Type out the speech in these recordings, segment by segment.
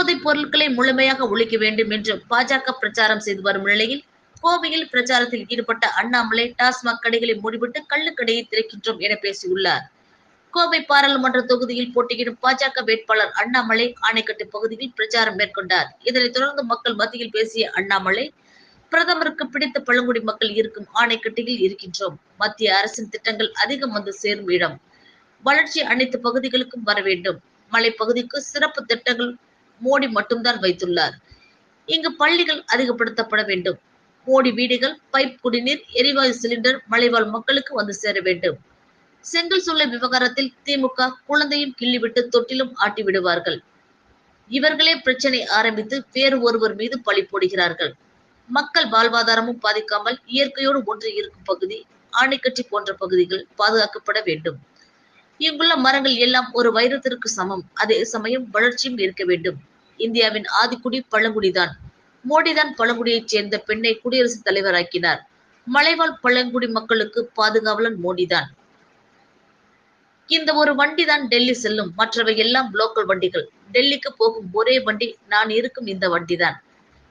போதைப் பொருட்களை முழுமையாக ஒழிக்க வேண்டும் என்று பாஜக பிரச்சாரம் செய்து வரும் நிலையில் கோவையில் பிரச்சாரத்தில் ஈடுபட்ட அண்ணாமலை டாஸ்மாக் கடைகளை மூடிவிட்டு கள்ளுக்கடையை திறக்கின்றோம் என பேசியுள்ளார். கோவை பாராளுமன்ற தொகுதியில் போட்டியிடும் பாஜக வேட்பாளர் அண்ணாமலை ஆணைக்கட்டு பகுதியில் பிரச்சாரம் மேற்கொண்டார். இதனைத் தொடர்ந்து மக்கள் மத்தியில் பேசிய அண்ணாமலை பிரதமருக்கு பிடித்த பழங்குடி மக்கள் இருக்கும் ஆணைக்கட்டியில் இருக்கின்றோம். மத்திய அரசின் திட்டங்கள் அதிகம் வந்து சேரும் இடம். வளர்ச்சி அனைத்து பகுதிகளுக்கும் வர வேண்டும். மலைப்பகுதிக்கு சிறப்பு திட்டங்கள் மோடி மட்டும்தான் வைத்துள்ளார். இங்கு பள்ளிகள் அதிகப்படுத்தப்பட வேண்டும். மோடி வீடுகள் பைப் குடிநீர் எரிவாயு சிலிண்டர் மலைவாழ் மக்களுக்கு வந்து சேர வேண்டும். செங்கல் சூளை விவகாரத்தில் திமுக குழந்தையும் கிள்ளிவிட்டு தொட்டிலும் ஆட்டி விடுவார்கள். இவர்களே பிரச்சனை ஆரம்பித்து வேறு ஒருவர் மீது பழி போடுகிறார்கள். மக்கள் வாழ்வாதாரமும் பாதிக்காமல் இயற்கையோடு ஒன்று இருக்கும் பகுதி ஆணைக்கட்டி போன்ற பகுதிகள் பாதுகாக்கப்பட வேண்டும். இங்குள்ள மரங்கள் எல்லாம் ஒரு வைரத்திற்கு சமம். அதே சமயம் வளர்ச்சியும் இருக்க வேண்டும். இந்தியாவின் ஆதிக்குடி பழங்குடிதான். மோடிதான் பழங்குடியைச் சேர்ந்த பெண்ணை குடியரசுத் தலைவராக்கினார். மலைவாழ் பழங்குடி மக்களுக்கு பாதுகாவலன் மோடிதான். இந்த ஒரு வண்டி தான் டெல்லி செல்லும். மற்றவை எல்லாம் லோக்கல் வண்டிகள். டெல்லிக்கு போகும் ஒரே வண்டி நான் இருக்கும் இந்த வண்டிதான்.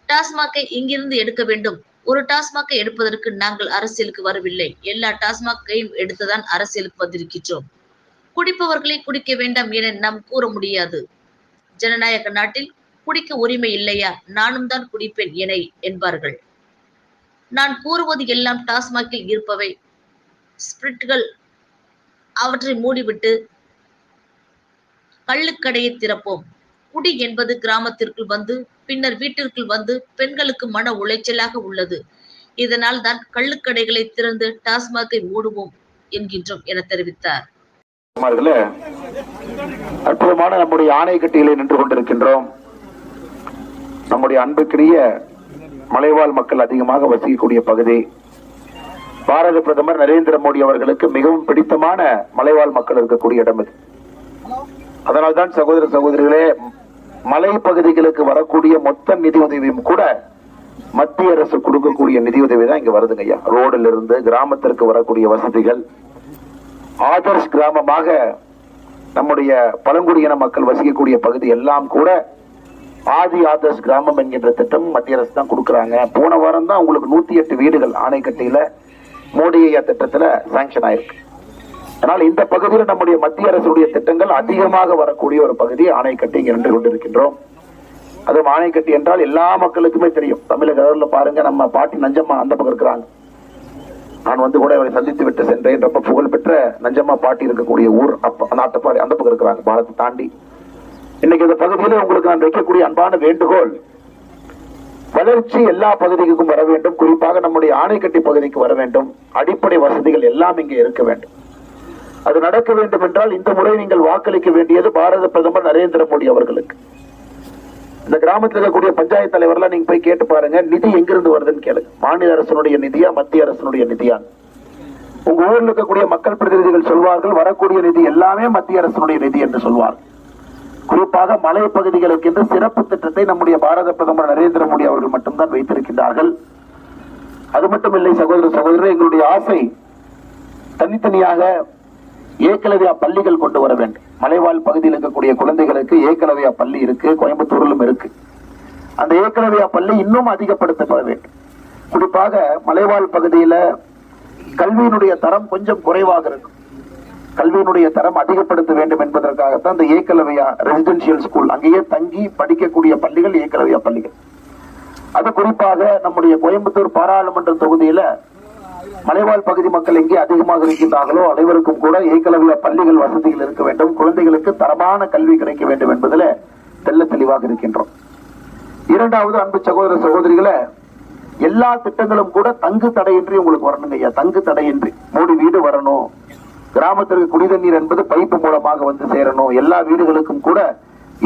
டாஸ்மாக்கை இங்கிருந்து எடுக்க வேண்டும். ஒரு டாஸ்மாக்கை எடுப்பதற்கு நாங்கள் அரசியலுக்கு வரவில்லை. எல்லா டாஸ்மாக்கையும் எடுத்துதான் அரசியலுக்கு வந்திருக்கின்றோம். குடிப்பவர்களை குடிக்க வேண்டாம் என நாம் கூற முடியாது. ஜனநாயக நாட்டில் குடிக்க உரிமை இல்லையா? நானும் தான் குடிப்பேன் என என்பார்கள். நான் கூறுவது எல்லாம் டாஸ்மாகில் இருப்பவை. ஸ்பிரிட்கள் அவற்றை மூடிவிட்டு கள்ளுக்கடையை திறப்போம். குடி என்பது கிராமத்திற்குள் வந்து பின்னர் வீட்டிற்குள் வந்து பெண்களுக்கு மன உளைச்சலாக உள்ளது. இதனால் தான் கள்ளுக்கடைகளை திறந்து டாஸ்மாகை மூடுவோம் என்கின்றோம் என தெரிவித்தார். அற்புதமான நம்முடைய ஆணை கட்டிகளை நின்று கொண்டிருக்கின்றோம். நம்முடைய அன்புக்குரிய மலைவாழ் மக்கள் அதிகமாக வசிக்கக்கூடிய பகுதி. பாரத பிரதமர் நரேந்திர மோடி அவர்களுக்கு மிகவும் பிடித்தமான மலைவாழ் மக்கள் இருக்கக்கூடிய இடம் இது. அதனால்தான் சகோதர சகோதரிகளே மலை பகுதிகளுக்கு வரக்கூடிய மொத்த நிதி உதவியும் கூட மத்திய அரசு கொடுக்கக்கூடிய நிதியுதவி தான் இங்க வருதுங்க ஐயா. ரோடுல இருந்து கிராமத்திற்கு வரக்கூடிய வசதிகள் ஆதர்ஷ் கிராமமாக நம்முடைய பழங்குடியின மக்கள் வசிக்கக்கூடிய பகுதி எல்லாம் கூட ஆதி ஆதர்ஷ் கிராமம் என்கின்ற திட்டம் மத்திய அரசு தான் கொடுக்குறாங்க. போன வாரம் தான் உங்களுக்கு நூத்தி எட்டு வீடுகள் ஆணைக்கட்டியில மோடி ஐயா திட்டத்துல சாங்ஷன் ஆயிருக்கு. ஆனால் இந்த பகுதியில் நம்முடைய மத்திய அரசுடைய திட்டங்கள் அதிகமாக வரக்கூடிய ஒரு பகுதி ஆணைக்கட்டி இங்க நின்று கொண்டிருக்கின்றோம். அதுவும் ஆணைக்கட்டி என்றால் எல்லா மக்களுக்குமே தெரியும். தமிழக அளவில் பாருங்க நம்ம பாட்டி நஞ்சம்மா அந்த பக்கம் இருக்கிறாங்க. நான் வந்து கூட அவரை சந்தித்து விட்டு சென்றேன். ரொம்ப புகழ்பெற்ற நஞ்சம்மா பாட்டி இருக்கக்கூடிய ஊர் அப்ப அந்த ஆட்டப்பாடி அந்த பக்கம் இருக்கிறாங்க. பாலத்தை தாண்டி இன்னைக்கு இந்த பகுதியில் உங்களுக்கு நான் வைக்கக்கூடிய அன்பான வேண்டுகோள் வளர்ச்சி எல்லா பகுதிக்கும் வர வேண்டும். குறிப்பாக நம்முடைய ஆணைக்கட்டி பகுதிக்கு வர வேண்டும். அடிப்படை வசதிகள் எல்லாம் இங்கே இருக்க வேண்டும். அது நடக்க வேண்டும் என்றால் இந்த முறை நீங்கள் வாக்களிக்க வேண்டியது பாரத பிரதமர் நரேந்திர மோடி அவர்களுக்கு. இந்த கிராமத்தில் இருக்கக்கூடிய பஞ்சாயத்து தலைவர்லாம் நீங்க போய் கேட்டு பாருங்க நிதி எங்கிருந்து வருதுன்னு கேளுங்க. மாநில அரசனுடைய நிதியா மத்திய அரசனுடைய நிதியா? உங்க ஊரில் இருக்கக்கூடிய மக்கள் பிரதிநிதிகள் சொல்வார்கள் வரக்கூடிய நிதி எல்லாமே மத்திய அரசனுடைய நிதி என்று சொல்வார்கள். குறிப்பாக மலை பகுதிகளுக்கு இந்த சிறப்பு திட்டத்தை நம்முடைய பாரத பிரதமர் நரேந்திர மோடி அவர்கள் மட்டும்தான் வைத்திருக்கின்றார்கள். அது மட்டும் இல்லை சகோதர சகோதரர் எங்களுடைய ஆசை தனித்தனியாக ஏக்கலவியா பள்ளிகள் கொண்டு வர வேண்டும். மலைவாழ் பகுதியில் இருக்கக்கூடிய குழந்தைகளுக்கு ஏக்கலவியா பள்ளி இருக்கு கோயம்புத்தூரிலும் இருக்கு. அந்த ஏக்கலவியா பள்ளி இன்னும் அதிகப்படுத்தப்பட வேண்டும். குறிப்பாக மலைவாழ் பகுதியில கல்வியினுடைய தரம் கொஞ்சம் குறைவாக இருக்கும். கல்வியினுடைய தரம் அதிகப்படுத்த வேண்டும் என்பதற்காகத்தான் இந்த ஏக்கலவையா ரெசிடென்சியல் ஸ்கூல் அங்கேயே தங்கி படிக்கக்கூடிய பள்ளிகள் ஏக்கலவையா பள்ளிகள். அது குறிப்பாக நம்முடைய கோயம்புத்தூர் பாராளுமன்ற தொகுதியில மலைவாழ் பகுதி மக்கள் எங்கே அதிகமாக இருக்கின்றார்களோ அனைவருக்கும் கூட ஏக்கலவிய பள்ளிகள் வசதிகள் இருக்க வேண்டும். குழந்தைகளுக்கு தரமான கல்வி கிடைக்க வேண்டும் என்பதில் தெல்ல தெளிவாக இருக்கின்றோம். இரண்டாவது அன்பு சகோதர சகோதரிகளை எல்லா திட்டங்களும் கூட தங்கு தடையின்றி உங்களுக்கு வரணுங்க ஐயா. தங்கு தடையின்றி. மூடி வீடு வரணும். கிராமத்திற்கு குடிதண்ணீர் என்பது பைப்பு மூலமாக வந்து சேரணும். எல்லா வீடுகளுக்கும் கூட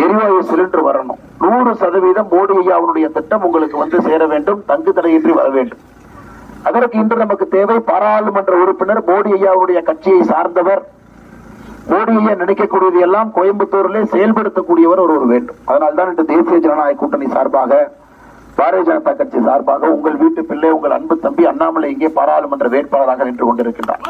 எரிவாயு சிலிண்டர் வரணும். நூறு சதவீதம் மோடி ஐயாவுடைய திட்டம் உங்களுக்கு வந்து சேர வேண்டும் தங்கு தடையின்றி வர வேண்டும். அதற்கு இன்று நமக்கு தேவை பாராளுமன்ற உறுப்பினர் மோடி ஐயாவுடைய கட்சியை சார்ந்தவர். மோடி ஐயா நினைக்கக்கூடியது எல்லாம் கோயம்புத்தூரிலே செயல்படுத்தக்கூடியவர் ஒருவர் வேண்டும். அதனால்தான் இன்று தேசிய ஜனநாயக கூட்டணி சார்பாக பாரதிய ஜனதா கட்சி சார்பாக உங்கள் வீட்டு பிள்ளை உங்கள் அன்பு தம்பி அண்ணாமலை இங்கே பாராளுமன்ற வேட்பாளராக நின்று கொண்டிருக்கின்றார்.